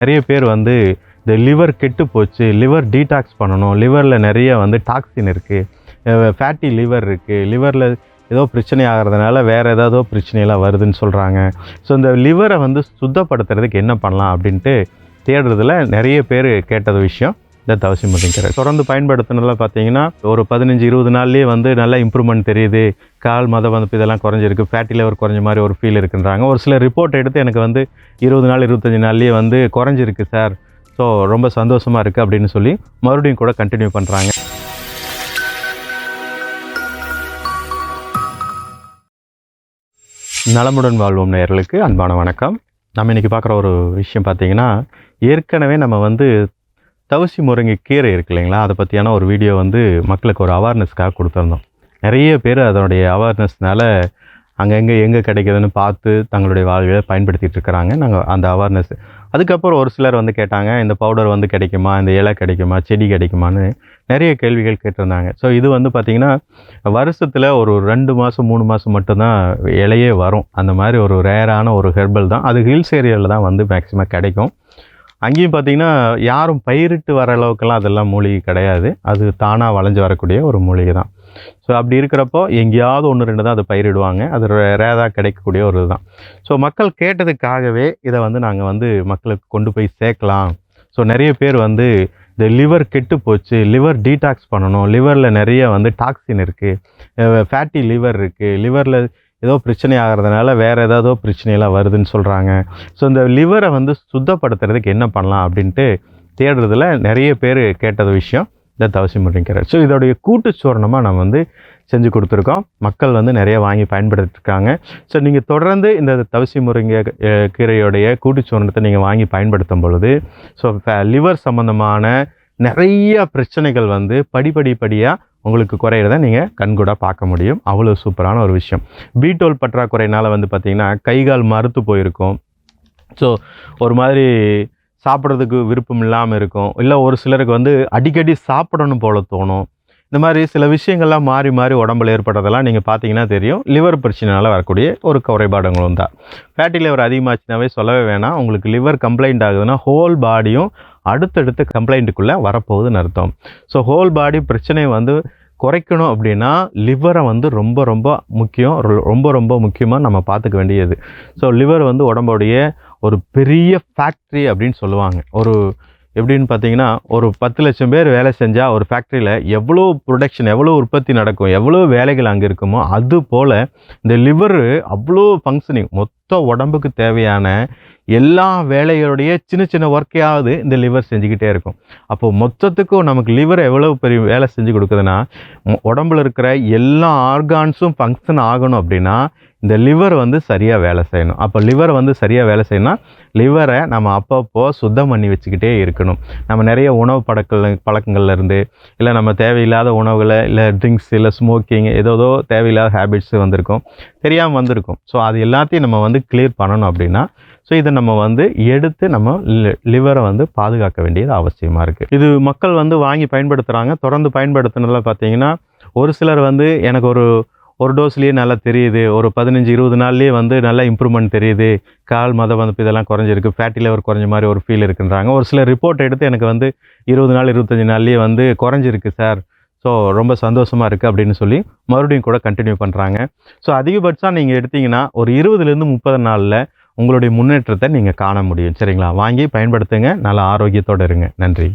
நிறைய பேர் வந்து இந்த லிவர் கெட்டு போச்சு லிவர் டீடாக்ஸ் பண்ணணும் லிவரில் நிறைய வந்து டாக்ஸின் இருக்குது ஃபேட்டி லிவர் இருக்குது லிவரில் ஏதோ பிரச்சனை ஆகிறதுனால வேறு ஏதாவது பிரச்சனையெல்லாம் வருதுன்னு சொல்கிறாங்க ஸோ இந்த லிவரை வந்து சுத்தப்படுத்துறதுக்கு என்ன பண்ணலாம் அப்படின்ட்டு தேடுறதுல நிறைய பேர் கேட்டது விஷயம். இந்த அவசியம் முருங்கைக்கீரை தொடர்ந்து பயன்படுத்தினதில் பார்த்தீங்கன்னா ஒரு பதினஞ்சு இருபது நாள்லேயே வந்து நல்லா இம்ப்ரூவ்மெண்ட் தெரியுது. கால் மத வந்து இதெல்லாம் குறைஞ்சிருக்கு. ஃபேட்டி லெவர் குறைஞ்ச மாதிரி ஒரு ஃபீல் இருக்குன்றாங்க. ஒரு சில ரிப்போர்ட் எடுத்து எனக்கு வந்து இருபது நாள் இருபத்தஞ்சி நாள்லேயே வந்து குறைஞ்சிருக்கு சார். ஸோ ரொம்ப சந்தோஷமாக இருக்குது அப்படின்னு சொல்லி மறுபடியும் கூட கண்டினியூ பண்ணுறாங்க நலமுடன் வாழ்வோம் நேர்களுக்கு அன்பான வணக்கம். நம்ம இன்றைக்கி பார்க்குற ஒரு விஷயம் பார்த்தீங்கன்னா ஏற்கனவே நம்ம வந்து தவசி முருங்கை கீரை இருக்கு இல்லைங்களா? அதை பற்றியான ஒரு வீடியோ வந்து மக்களுக்கு ஒரு அவேர்னஸ்க்காக கொடுத்துருந்தோம். நிறைய பேர் அதனுடைய அவேர்னஸ்னால அங்கங்கே எங்கே கிடைக்குதுன்னு பார்த்து தங்களுடைய வாழ்வில் பயன்படுத்திட்டு இருக்கிறாங்க. நாங்கள் அந்த அவேர்னஸ் அதுக்கப்புறம் ஒரு சிலர் வந்து கேட்டாங்க இந்த பவுடர் வந்து கிடைக்குமா? இந்த இலை கிடைக்குமா? செடி கிடைக்குமான்னு? நிறைய கேள்விகள் கேட்டிருந்தாங்க. ஸோ இது வந்து பார்த்திங்கன்னா வருஷத்தில் ஒரு ரெண்டு மாதம் மூணு மாதம் மட்டும்தான் இலையே வரும். அந்த மாதிரி ஒரு ரேரான ஒரு ஹெர்பல் தான். அது ஹில்ஸ் ஏரியாவில் தான் வந்து மேக்ஸிமம் கிடைக்கும். அங்கேயும் பார்த்தீங்கன்னா யாரும் பயிரிட்டு வர அளவுக்கெல்லாம் அதெல்லாம் மூலிகை கிடையாது. அது தானாக வளைஞ்சு வரக்கூடிய ஒரு மூலிகை தான். ஸோ அப்படி இருக்கிறப்போ எங்கேயாவது ஒன்று ரெண்டு தான் அதை பயிரிடுவாங்க. அது ரேதாக கிடைக்கக்கூடிய ஒரு இதுதான். ஸோ மக்கள் கேட்டதுக்காகவே இதை வந்து நாங்கள் வந்து மக்களுக்கு கொண்டு போய் சேர்க்கலாம். ஸோ நிறைய பேர் வந்து இந்த லிவர் கெட்டு போச்சு லிவர் டீடாக்ஸ் பண்ணணும் லிவரில் நிறைய வந்து டாக்ஸின் இருக்குது ஃபேட்டி லிவர் இருக்குது லிவரில் ஏதோ பிரச்சனை ஆகிறதுனால வேறு ஏதாவது பிரச்சனையெல்லாம் வருதுன்னு சொல்கிறாங்க ஸோ இந்த லிவரை வந்து சுத்தப்படுத்துறதுக்கு என்ன பண்ணலாம் அப்படின்ட்டு தேடுறதுல நிறைய பேர் கேட்டது விஷயம். இந்த தவசி முருங்கைக்கீரை ஸோ இதோடைய கூட்டு சூரணமாக நம்ம வந்து செஞ்சு கொடுத்துருக்கோம். மக்கள் வந்து நிறைய வாங்கி பயன்படுத்திருக்காங்க ஸோ நீங்கள் தொடர்ந்து இந்த தவசி முருங்கை கீரையோடைய கூட்டு சூரணத்தை நீங்கள் வாங்கி பயன்படுத்தும் பொழுது ஸோ லிவர் சம்மந்தமான நிறைய பிரச்சனைகள் வந்து படிப்படிப்படியாக உங்களுக்கு குறையிறத நீங்கள் கண்கூட பார்க்க முடியும். அவ்வளோ சூப்பரான ஒரு விஷயம். பீட்டோல் பற்றாக்குறையினால் வந்து பார்த்திங்கன்னா கை கால் மறுத்து போயிருக்கும். ஸோ ஒரு மாதிரி சாப்பிட்றதுக்கு விருப்பம் இல்லாமல் இருக்கும். இல்லை ஒரு சிலருக்கு வந்து அடிக்கடி சாப்பிடணும் போல தோணும். இந்த மாதிரி சில விஷயங்கள்லாம் மாறி மாறி உடம்புல ஏற்படுறதெல்லாம் நீங்கள் பார்த்தீங்கன்னா தெரியும். லிவர் பிரச்சனைனால வரக்கூடிய ஒரு குறைபாடுங்களும் தான். ஃபேட்டி லிவர் அதிகமாச்சுனாவே சொல்லவே வேணாம். உங்களுக்கு லிவர் கம்ப்ளைண்ட் ஆகுதுன்னா ஹோல் பாடியும் அடுத்தடுத்த கம்ப்ளைண்ட்டுக்குள்ளே வரப்போகுதுன்னு அர்த்தம். ஸோ ஹோல் பாடி பிரச்சனை வந்து குறைக்கணும் அப்படின்னா லிவரை வந்து ரொம்ப ரொம்ப முக்கியம். ரொ- ரொம்ப ரொம்ப முக்கியமாக நம்ம பார்த்துக்க வேண்டியது. ஸோ லிவர் வந்து உடம்புடைய ஒரு பெரிய ஃபேக்ட்ரி அப்படின்னு சொல்லுவாங்க. ஒரு எப்படின்னு பார்த்தீங்கன்னா ஒரு பத்து லட்சம் பேர் வேலை செஞ்சால் ஒரு ஃபேக்ட்ரியில் எவ்வளோ ப்ரொடக்ஷன் எவ்வளோ உற்பத்தி நடக்கும் எவ்வளோ வேலைகள் அங்கே இருக்குமோ அது போல் இந்த லிவரு அவ்வளோ ஃபங்க்ஷனிங் மொத்த உடம்புக்கு தேவையான எல்லா வேலைகளுடைய சின்ன சின்ன ஒர்க்கையாவது இந்த லிவர் செஞ்சுக்கிட்டே இருக்கும். அப்போது மொத்தத்துக்கும் நமக்கு லிவர் எவ்வளோ பெரிய வேலை செஞ்சு கொடுக்குதுன்னா உடம்புல இருக்கிற எல்லா ஆர்கான்ஸும் ஃபங்க்ஷன் ஆகணும் அப்படின்னா இந்த லிவர் வந்து சரியாக வேலை செய்யணும். அப்போ லிவர் வந்து சரியாக வேலை செய்யணும்னா லிவரை நம்ம அப்பப்போ சுத்தம் பண்ணி வச்சுக்கிட்டே இருக்கணும். நம்ம நிறைய உணவு பழக்க பழக்கங்கள்ல இருந்து இல்லை நம்ம தேவையில்லாத உணவுகளை இல்லை ட்ரிங்க்ஸ் இல்லை ஸ்மோக்கிங் ஏதோ தேவையில்லாத ஹேபிட்ஸ் வந்திருக்கும். தெரியாமல் வந்திருக்கும். ஸோ அது எல்லாத்தையும் நம்ம வந்து கிளியர் பண்ணணும் அப்படின்னா ஸோ இதை நம்ம வந்து எடுத்து நம்ம லிவரை வந்து பாதுகாக்க வேண்டியது அவசியமாக இருக்குது இது மக்கள் வந்து வாங்கி பயன்படுத்துகிறாங்க தொடர்ந்து பயன்படுத்தினதில் பார்த்தீங்கன்னா ஒரு சிலர் வந்து எனக்கு ஒரு ஒரு டோஸ்லேயே நல்லா தெரியுது. ஒரு பதினஞ்சு இருபது நாள்லேயே வந்து நல்லா இம்ப்ரூவ்மெண்ட் தெரியுது. கால் மத வந்து இதெல்லாம் குறைஞ்சிருக்கு. ஃபேட்டி லெவர் குறைஞ்ச மாதிரி ஒரு ஃபீல் இருக்குன்றாங்க. ஒரு சில ரிப்போர்ட் எடுத்து எனக்கு வந்து இருபது நாள் இருபத்தஞ்சி நாள்லேயே வந்து குறைஞ்சிருக்கு சார். ஸோ ரொம்ப சந்தோஷமாக இருக்குது அப்படின்னு சொல்லி மறுபடியும் கூட கண்டினியூ பண்ணுறாங்க ஸோ அதிகபட்சம் நீங்கள் எடுத்தீங்கன்னா ஒரு இருபதுலேருந்து முப்பது நாளில் உங்களுடைய முன்னேற்றத்தை நீங்கள் காண முடியும். சரிங்களா? வாங்கி பயன்படுத்துங்க. நல்ல ஆரோக்கியத்தோடு இருங்க. நன்றி.